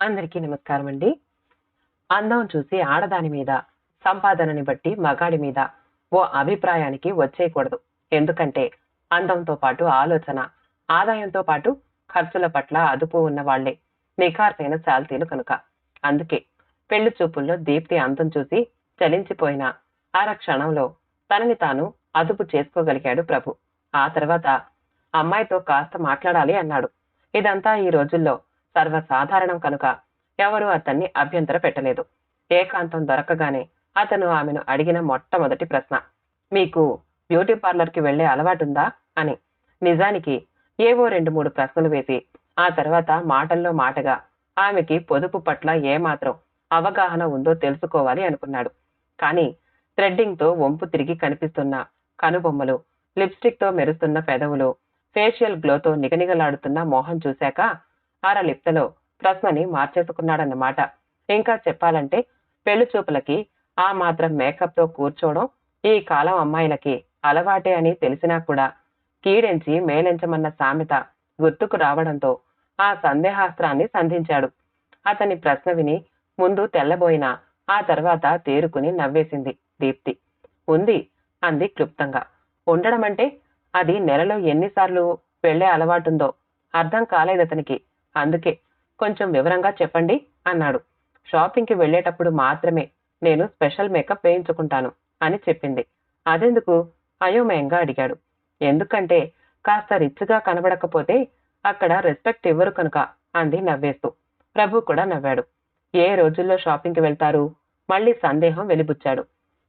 అందరికీ నమస్కారం అండి అందం చూసి ఆడదాని మీద సంపాదనని బట్టి మగాడి మీద ఓ అభిప్రాయానికి వచ్చేయకూడదు. ఎందుకంటే అందంతో పాటు ఆలోచన ఆదాయంతో పాటు ఖర్చుల పట్ల అదుపు ఉన్న వాళ్ళే నిఖార్సైన శాల్తీలు కనుక. అందుకే పెళ్ళి చూపుల్లో దీప్తి అందం చూసి చలించిపోయిన అర క్షణంలో తనని తాను అదుపు చేసుకోగలిగాడు ప్రభు. ఆ తర్వాత అమ్మాయితో కాస్త మాట్లాడాలి అన్నాడు. ఇదంతా ఈ రోజుల్లో సర్వసాధారణం కనుక ఎవరూ అతన్ని అభ్యంతర పెట్టలేదు. ఏకాంతం దొరకగానే అతను ఆమెను అడిగిన మొట్టమొదటి ప్రశ్న మీకు బ్యూటీ పార్లర్కి వెళ్ళే అలవాటుందా? అని. నిజానికి ఏవో రెండు మూడు ప్రశ్నలు వేసి ఆ తర్వాత మాటల్లో మాటగా ఆమెకి పొదుపు పట్ల ఏమాత్రం అవగాహన ఉందో తెలుసుకోవాలి అనుకున్నాడు. కానీ థ్రెడ్డింగ్తో వంపు తిరిగి కనిపిస్తున్న కనుబొమ్మలు లిప్స్టిక్తో మెరుస్తున్న పెదవులు ఫేషియల్ గ్లోతో నిగనిగలాడుతున్న మోహం చూశాక అరలిప్తలో ప్రశ్నని మార్చేసుకున్నాడన్నమాట. ఇంకా చెప్పాలంటే పెళ్ళి చూపులకి ఆ మాత్రం మేకప్తో కూర్చోవడం ఈ కాలం అమ్మాయిలకి అలవాటే అని తెలిసినా కూడా కీడెంచి మేలెంచమన్న సామెత గుర్తుకు రావడంతో ఆ సందేహాస్త్రాన్ని సంధించాడు. అతని ప్రశ్న విని ముందు తెల్లబోయిన ఆ తర్వాత తేరుకుని నవ్వేసింది దీప్తి. ఉంది అంది క్లుప్తంగా. ఉండడం అంటే అది నెలలో ఎన్నిసార్లు వెళ్ళే అలవాటుందో అర్థం కాలేదతనికి. అందుకే కొంచెం వివరంగా చెప్పండి అన్నాడు. షాపింగ్కి వెళ్ళేటప్పుడు మాత్రమే నేను స్పెషల్ మేకప్ వేయించుకుంటాను అని చెప్పింది. అదెందుకు? అయోమయంగా అడిగాడు. ఎందుకంటే కాస్త రిచ్గా కనబడకపోతే అక్కడ రెస్పెక్ట్ ఇవ్వరు కనుక అంది నవ్వేస్తూ. ప్రభు కూడా నవ్వాడు. ఏ రోజుల్లో షాపింగ్కి వెళ్తారు? మళ్ళీ సందేహం వెలిబుచ్చాడు.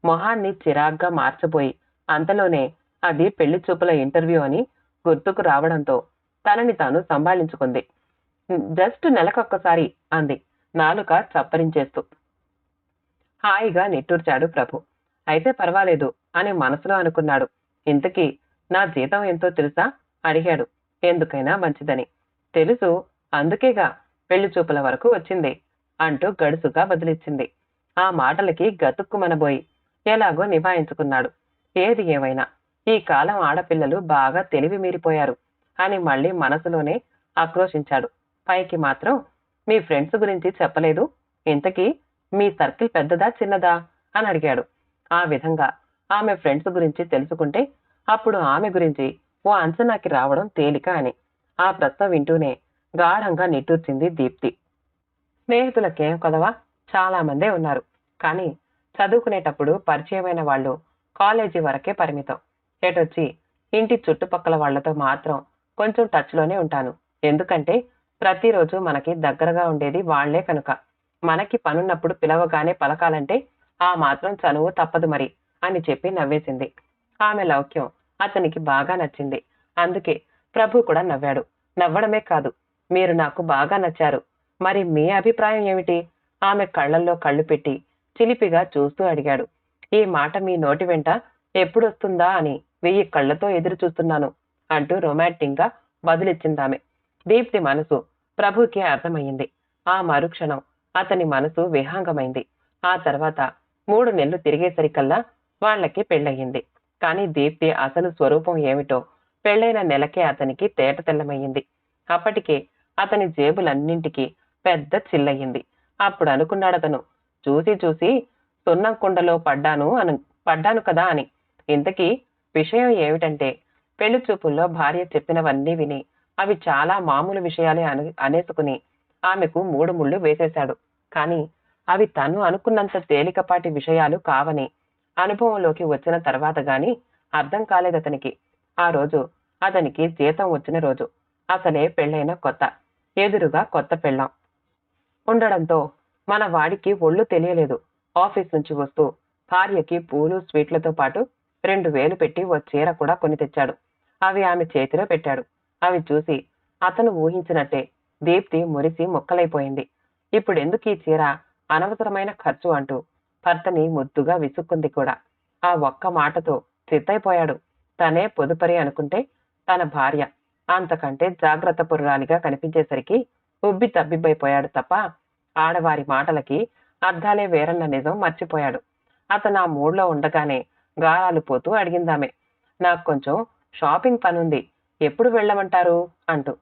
మొహాన్ని చిరాగ్గా మార్చబోయి అంతలోనే అది పెళ్ళి చూపుల ఇంటర్వ్యూ అని గుర్తుకు రావడంతో తనని తాను సంభాళించుకుంది. జస్ట్ నెలకొక్కసారి అంది నాలుక చప్పరించేస్తూ. హాయిగా నిట్టూర్చాడు ప్రభు. అయితే పర్వాలేదు అని మనసులో అనుకున్నాడు. ఇంతకీ నా జీతం ఎంతో తెలుసా? అడిగాడు. ఎందుకైనా మంచిదని. తెలుసు అందుకేగా పెళ్ళి చూపుల వరకు వచ్చింది అంటూ గడుసుగా బదిలిచ్చింది ఆ మాటలకి గతుక్కుమనబోయి ఎలాగో నిభాయించుకున్నాడు ఏది ఏమైనా. ఈ కాలం ఆడపిల్లలు బాగా తెలివి మీరిపోయారు అని మళ్ళీ మనసులోనే ఆక్రోశించాడు. పైకి మాత్రం మీ ఫ్రెండ్స్ గురించి చెప్పలేదు. ఇంతకీ మీ సర్కిల్ పెద్దదా చిన్నదా? అని అడిగాడు. ఆ విధంగా ఆమె ఫ్రెండ్స్ గురించి తెలుసుకుంటే అప్పుడు ఆమె గురించి ఓ అంచనాకి రావడం తేలిక అని ఆ ప్రశ్న వింటూనే గాఢంగా నిట్టూర్చింది దీప్తి. స్నేహితులకేం కదవా? చాలా మందే ఉన్నారు. కానీ చదువుకునేటప్పుడు పరిచయమైన వాళ్ళు కాలేజీ వరకే పరిమితం. ఎటొచ్చి ఇంటి చుట్టుపక్కల వాళ్ళతో మాత్రం కొంచెం టచ్లోనే ఉంటాను. ఎందుకంటే ప్రతిరోజు మనకి దగ్గరగా ఉండేది వాళ్ళే కనుక. మనకి పనున్నప్పుడు పిలవగానే పలకాలంటే ఆ మాత్రం చనువు తప్పదు మరి అని చెప్పి నవ్వేసింది. ఆమె లౌక్యం అతనికి బాగా నచ్చింది. అందుకే ప్రభు కూడా నవ్వాడు. నవ్వడమే కాదు మీరు నాకు బాగా నచ్చారు. మరి మీ అభిప్రాయం ఏమిటి? ఆమె కళ్ళల్లో కళ్ళు పెట్టి చిలిపిగా చూస్తూ అడిగాడు. ఈ మాట మీ నోటి వెంట ఎప్పుడొస్తుందా అని వెయ్యి కళ్ళతో ఎదురు చూస్తున్నాను అంటూ రొమాంటిక్గా బదులిచ్చిందామె. దీప్తి మనసు ప్రభుకి అర్థమయ్యింది. ఆ మరుక్షణం అతని మనసు విహాంగమైంది. ఆ తర్వాత మూడు నెలలు తిరిగేసరికల్లా వాళ్ళకి పెళ్ళయింది కానీ దీప్తి అసలు స్వరూపం ఏమిటో పెళ్ళైన నెలకే అతనికి తేట తెల్లమయ్యింది. అప్పటికే అతని జేబులన్నింటికి పెద్ద చిల్లయింది అప్పుడు అనుకున్నాడతను చూసి చూసి సున్నం కుండలో పడ్డాను అను పడ్డాను కదా అని. ఇంతకీ విషయం ఏమిటంటే పెళ్ళి చూపుల్లో భార్య చెప్పినవన్నీ విని అవి చాలా మామూలు విషయాలే అను అనేసుకుని ఆమెకు మూడు ముళ్ళు వేసేశాడు. కానీ అవి తను అనుకున్నంత తేలికపాటి విషయాలు కావని అనుభవంలోకి వచ్చిన తర్వాత గాని అర్థం కాలేదు అతనికి. ఆ రోజు అతనికి జీతం వచ్చిన రోజు. అసలే పెళ్ళైన కొత్త ఎదురుగా కొత్త పెళ్ళాం. ఉండడంతో మన వాడికి ఒళ్ళు తెలియలేదు. ఆఫీస్ నుంచి వస్తూ భార్యకి పూలు స్వీట్లతో పాటు రెండు వేలు పెట్టి ఓ చీర కూడా కొని తెచ్చాడు. అవి ఆమె చేతిలో పెట్టాడు. అవి చూసి అతను ఊహించినట్టే దీప్తి మురిసి ముక్కలైపోయింది. ఇప్పుడు ఎందుకు ఈ చీర? అనవసరమైన ఖర్చు అంటూ భర్తని ముద్దుగా విసుక్కుంది కూడా. ఆ ఒక్క మాటతో చిత్తైపోయాడు తనే పొదుపరి అనుకుంటే తన భార్య అంతకంటే జాగ్రత్త పురురాలిగా కనిపించేసరికి ఉబ్బి తబ్బిబ్బైపోయాడు తప్ప ఆడవారి మాటలకి అర్థాలే వేరన్న నిజం మర్చిపోయాడు. అతను ఆ మూడ్లో ఉండగానే గాయాలు పోతూ అడిగిందామె నాకు కొంచెం షాపింగ్ పనుంది. ఎప్పుడు వెళ్ళమంటారు? అంటూ.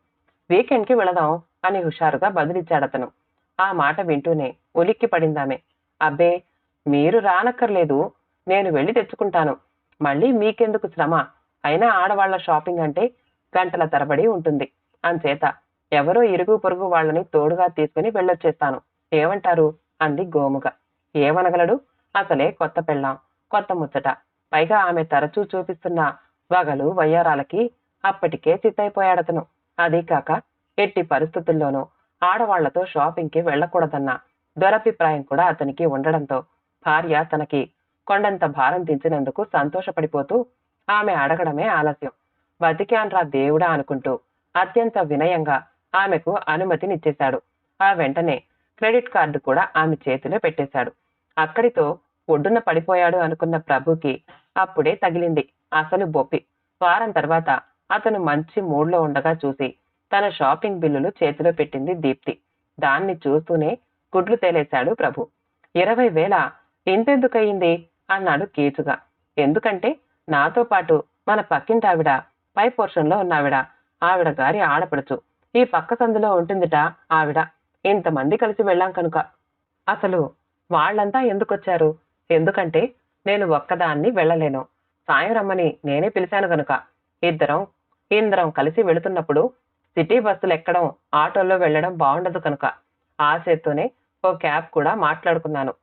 వీకెండ్కి వెళదాం అని హుషారుగా బదిలిచ్చాడతను. ఆ మాట వింటూనే ఉలిక్కి పడిందామె. అబ్బే మీరు రానక్కర్లేదు. నేను వెళ్ళి తెచ్చుకుంటాను. మళ్ళీ మీకెందుకు శ్రమ? అయినా ఆడవాళ్ళ షాపింగ్ అంటే గంటల తరబడి ఉంటుంది. అంచేత ఎవరో ఇరుగు పొరుగు వాళ్ళని తోడుగా తీసుకుని వెళ్ళొచ్చేస్తాను. ఏమంటారు? అంది గోముగా. ఏమనగలడు? అసలే కొత్త పెళ్ళాం కొత్త ముచ్చట. పైగా ఆమె తరచూ చూపిస్తున్న వగలు వయ్యారాలకి అప్పటికే చిత్తైపోయాడతను అదీ కాక ఎట్టి పరిస్థితుల్లోనూ ఆడవాళ్ళతో షాపింగ్కి వెళ్ళకూడదన్న దురభిప్రాయం కూడా అతనికి ఉండడంతో భార్య తనకి కొండంత భారం దించినందుకు సంతోషపడిపోతూ ఆమె అడగడమే ఆలస్యం. బతికాన్రా దేవుడా అనుకుంటూ అత్యంత వినయంగా ఆమెకు అనుమతినిచ్చేశాడు. ఆ వెంటనే క్రెడిట్ కార్డు కూడా ఆమె చేతిలో పెట్టేశాడు. అక్కడితో ఒడ్డున పడిపోయాడు అనుకున్న ప్రభుకి అప్పుడే తగిలింది. అసలు బొప్పి. వారం తర్వాత అతను మంచి మూడ్లో ఉండగా చూసి తన షాపింగ్ బిల్లులు చేతిలో పెట్టింది దీప్తి. దాన్ని చూస్తూనే గుడ్లు తేలేశాడు ప్రభు. ఇరవై వేల ఇంతెందుకయింది అన్నాడు కీచుగా. ఎందుకంటే నాతో పాటు మన పక్కింటావిడ పై పోర్షన్లో ఉన్నావిడ ఆవిడ గారి ఆడపడుచు. ఈ పక్క సందులో ఉంటుందిట ఆవిడ. ఇంతమంది కలిసి వెళ్ళాం కనుక. అసలు వాళ్ళంతా ఎందుకొచ్చారు? ఎందుకంటే నేను ఒక్కదాన్ని వెళ్ళలేను. సాయం రమ్మని నేనే పిలిచాను కనుక ఇద్దరం ఇందరం కలిసి వెళుతున్నప్పుడు సిటీ బస్సులు ఎక్కడం ఆటోల్లో వెళ్ళడం బాగుండదు కనుక. ఆశతోనే ఓ క్యాబ్ కూడా మాట్లాడుకున్నాను.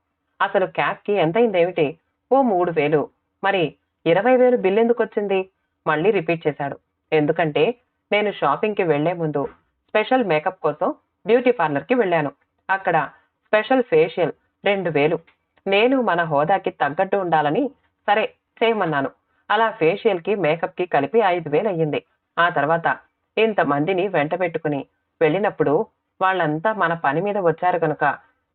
అసలు క్యాబ్కి ఎంతైందేమిటి ఓ మూడు వేలు. మరి ఇరవై వేలు బిల్ ఎందుకు వచ్చింది? మళ్ళీ రిపీట్ చేశాడు. ఎందుకంటే నేను షాపింగ్కి వెళ్ళే ముందు స్పెషల్ మేకప్ కోసం బ్యూటీ పార్లర్కి వెళ్ళాను. అక్కడ స్పెషల్ ఫేషియల్ రెండు వేలు. నేను మన హోదాకి తగ్గట్టు ఉండాలని సరే చేయమన్నాను. అలా ఫేషియల్కి మేకప్కి కలిపి ఐదు వేలు అయ్యింది ఆ తర్వాత ఇంతమందిని వెంట పెట్టుకుని వెళ్ళినప్పుడు వాళ్ళంతా మన పని మీద వచ్చారు కనుక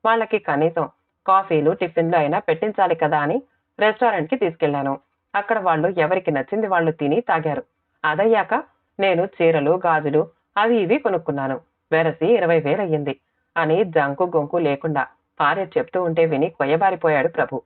వాళ్ళకి కనీసం కాఫీలు టిఫిన్లు అయినా పెట్టించాలి కదా అని రెస్టారెంట్కి తీసుకెళ్ళాను అక్కడ వాళ్ళు ఎవరికి నచ్చింది వాళ్ళు తిని తాగారు. అదయ్యాక నేను చీరలు గాజులు అవి ఇవి కొనుక్కున్నాను. వెరసి ఇరవై వేలయ్యింది అని జంకు గొంకు లేకుండా భార్య చెప్తూ ఉంటే విని కొయ్యబారిపోయాడు ప్రభు.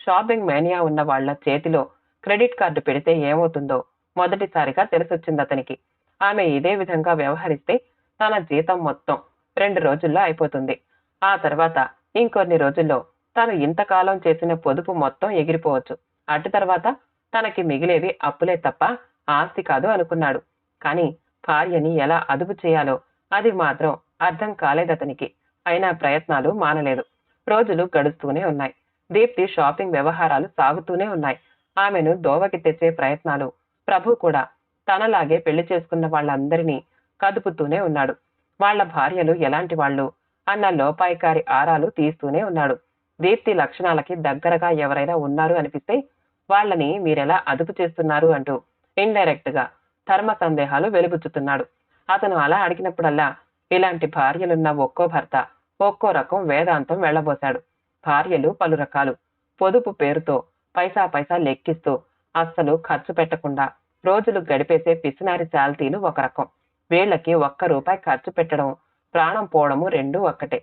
షాపింగ్ మేనియా ఉన్న వాళ్ళ చేతిలో క్రెడిట్ కార్డు పెడితే ఏమవుతుందో మొదటిసారిగా తెలిసొచ్చింది అతనికి. ఆమె ఇదే విధంగా వ్యవహరిస్తే తన జీతం మొత్తం రెండు రోజుల్లో అయిపోతుంది. ఆ తర్వాత ఇంకొన్ని రోజుల్లో తను ఇంతకాలం చేసిన పొదుపు మొత్తం ఎగిరిపోవచ్చు. అటు తర్వాత తనకి మిగిలేవి అప్పులే తప్ప ఆస్తి కాదు అనుకున్నాడు. కానీ భార్యని ఎలా అదుపు చేయాలో అది మాత్రం అర్థం కాలేదతనికి అయినా ప్రయత్నాలు మానలేదు. రోజులు గడుస్తూనే ఉన్నాయి. దీప్తి షాపింగ్ వ్యవహారాలు సాగుతూనే ఉన్నాయి. ఆమెను దోవకి తెచ్చే ప్రయత్నాలు ప్రభు కూడా తనలాగే పెళ్ళి చేసుకున్న వాళ్ళందరినీ కదుపుతూనే ఉన్నాడు. వాళ్ళ భార్యలు ఎలాంటి వాళ్ళు అన్న లోపాయికారి ఆరాలు తీస్తూనే ఉన్నాడు. దీప్తి లక్షణాలకి దగ్గరగా ఎవరైనా ఉన్నారు అనిపిస్తే వాళ్ళని మీరెలా అదుపు చేస్తున్నారు అంటూ ఇండైరెక్ట్గా ధర్మ సందేహాలు వెలుబుచ్చుతున్నాడు. అతను అలా అడిగినప్పుడల్లా ఇలాంటి భార్యలున్న ఒక్కో భర్త ఒక్కో రకం వేదాంతం వెళ్ళబోశాడు. భార్యలు పలు రకాలు. పొదుపు పేరుతో పైసా పైసా లెక్కిస్తూ అస్సలు ఖర్చు పెట్టకుండా రోజులు గడిపేసే పిసినారి చాల్తీలు ఒక రకం. వీళ్ళకి ఒక్క రూపాయి ఖర్చు పెట్టడం ప్రాణం పోవడము రెండూ ఒక్కటే.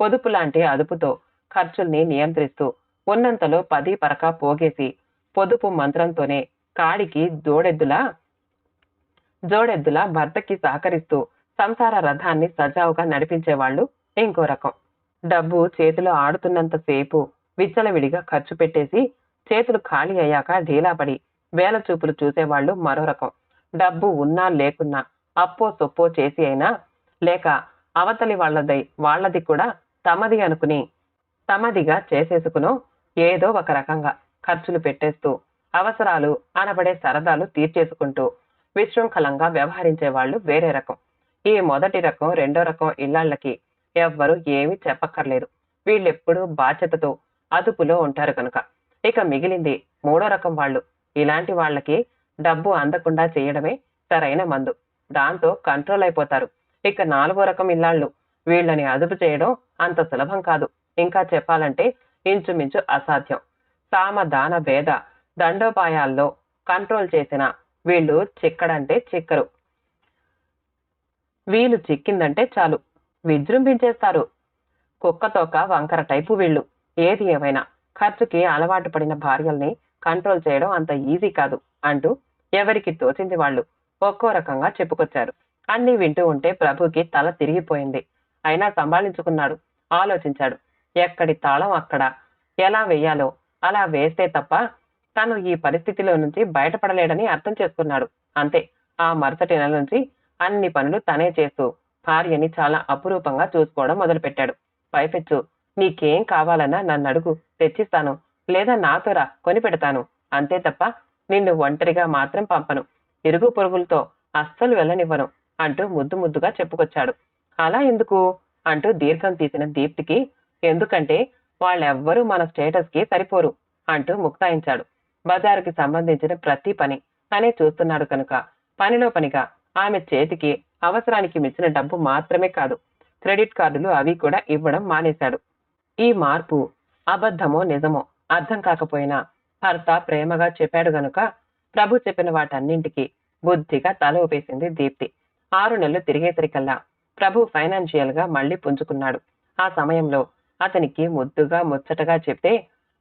పొదుపు లాంటి అదుపుతో ఖర్చుల్ని నియంత్రిస్తూ ఉన్నంతలో పది పరక పోగేసి పొదుపు మంత్రంతోనే కాడికి జోడెద్దులా జోడెద్దులా భర్తకి సహకరిస్తూ సంసార రథాన్ని సజావుగా నడిపించేవాళ్ళు ఇంకో రకం. డబ్బు చేతిలో ఆడుతున్నంత సేపు విచ్చలవిడిగా ఖర్చు పెట్టేసి చేతులు ఖాళీ అయ్యాక ఢీలాపడి వేల చూపులు చూసేవాళ్ళు మరో రకం. డబ్బు ఉన్నా లేకున్నా అప్పో సొప్పో చేసి అయినా లేక అవతలి వాళ్ళదై వాళ్ళది కూడా తమది అనుకుని తమదిగా చేసేసుకునో ఏదో ఒక రకంగా ఖర్చులు పెట్టేస్తూ అవసరాలు అనబడే సరదాలు తీర్చేసుకుంటూ విశృంఖలంగా వ్యవహరించే వాళ్ళు వేరే రకం. ఈ మొదటి రకం రెండో రకం ఇళ్ళాళ్ళకి ఎవ్వరూ ఏమీ చెప్పక్కర్లేదు. వీళ్ళెప్పుడూ బాధ్యతతో అదుపులో ఉంటారు కనుక. ఇక మిగిలింది మూడో రకం వాళ్ళు. ఇలాంటి వాళ్ళకి డబ్బు అందకుండా చేయడమే సరైన మందు. దాంతో కంట్రోల్ అయిపోతారు. ఇక నాలుగో రకం ఇల్లాళ్ళు. వీళ్ళని అదుపు చేయడం అంత సులభం కాదు. ఇంకా చెప్పాలంటే ఇంచుమించు అసాధ్యం. సామ దాన భేద. దండోపాయాల్లో కంట్రోల్ చేసిన వీళ్ళు చిక్కడంటే చిక్కరు. వీలు చిక్కిందంటే చాలు. విజృంభించేస్తారు. కుక్కతోక వంకర టైపు వీళ్ళు. ఏది ఏమైనా. ఖర్చుకి అలవాటు పడిన భార్యల్ని కంట్రోల్ చేయడం అంత ఈజీ కాదు అంటూ ఎవరికి తోచింది వాళ్ళు? ఒక్కో రకంగా చెప్పుకొచ్చారు. అన్ని వింటూ ఉంటే ప్రభుకి తల తిరిగిపోయింది. అయినా సంభాళించుకున్నాడు. ఆలోచించాడు. ఎక్కడి తాళం అక్కడ? ఎలా వేయాలో? అలా వేస్తే తప్ప తను ఈ పరిస్థితిలో నుంచి బయటపడలేడని అర్థం చేసుకున్నాడు. అంతే. ఆ మరుసటి నెల నుంచి అన్ని పనులు తనే చేస్తూ భార్యని చాలా అపురూపంగా చూసుకోవడం మొదలుపెట్టాడు. పైపెచ్చు. నీకేం కావాలన్నా నన్ను అడుగు తెచ్చిస్తాను. లేదా నాతో రా కొని పెడతాను అంతే తప్ప నిన్ను ఒంటరిగా మాత్రం పంపను. ఇరుగు పొరుగులతో అస్సలు వెళ్ళనివ్వను అంటూ ముద్దు ముద్దుగా చెప్పుకొచ్చాడు. అలా ఎందుకు? అంటూ దీర్ఘం తీసిన దీప్తికి ఎందుకంటే వాళ్ళెవ్వరూ మన స్టేటస్కి సరిపోరు అంటూ ముక్తాయించాడు. బజారుకి సంబంధించిన ప్రతి పని తనే చూస్తున్నాడు కనుక. పనిలో పనిగా ఆమె చేతికి అవసరానికి మించిన డబ్బు మాత్రమే కాదు. క్రెడిట్ కార్డులు అవి కూడా ఇవ్వడం మానేశాడు. ఈ మార్పు అబద్ధమో నిజమో అర్థం కాకపోయినా భర్త ప్రేమగా చెప్పాడు గనుక ప్రభు చెప్పిన వాటన్నింటికి బుద్ధిగా తల ఊపేసింది దీప్తి. ఆరు నెలలు తిరిగేసరికల్లా ప్రభు ఫైనాన్షియల్గా మళ్ళీ పుంజుకున్నాడు. ఆ సమయంలో అతనికి ముద్దుగా ముచ్చటగా చెప్తే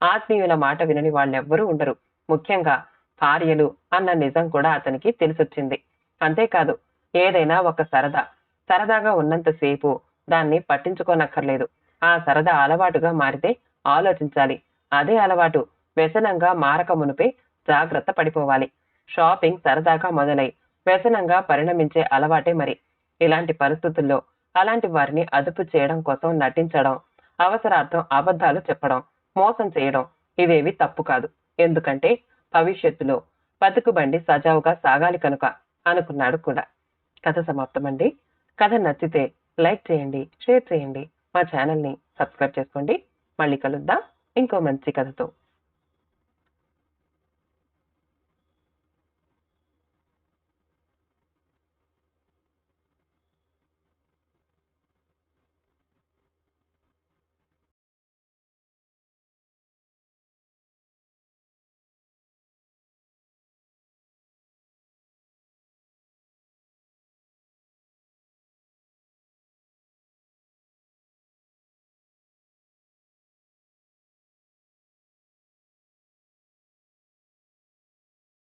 ఆత్మీయుల మాట వినని వాళ్ళెవ్వరూ ఉండరు. ముఖ్యంగా భార్యలు అన్న నిజం కూడా అతనికి తెలిసొచ్చింది. అంతేకాదు ఏదైనా ఒక సరదా సరదాగా ఉన్నంతసేపు దాన్ని పట్టించుకోనక్కర్లేదు. ఆ సరదా అలవాటుగా మారితే ఆలోచించాలి. అదే అలవాటు వ్యసనంగా మారక మునిపే జాగ్రత్త పడిపోవాలి. షాపింగ్ సరదాగా మొదలై వ్యసనంగా పరిణమించే అలవాటే మరి. ఇలాంటి పరిస్థితుల్లో అలాంటి వారిని అదుపు చేయడం కోసం నటించడం అవసరార్థం అబద్ధాలు చెప్పడం మోసం చేయడం ఇవేవి తప్పు కాదు. ఎందుకంటే భవిష్యత్తులో బతుకుబండి సజావుగా సాగాలి కనుక అనుకున్నాడు కూడా. కథ సమాప్తమండి. కథ నచ్చితే లైక్ చేయండి షేర్ చేయండి. మా ఛానల్ని సబ్స్క్రైబ్ చేసుకోండి. మళ్ళీ కలుద్దాం. ఇంకో మంచి కథతో.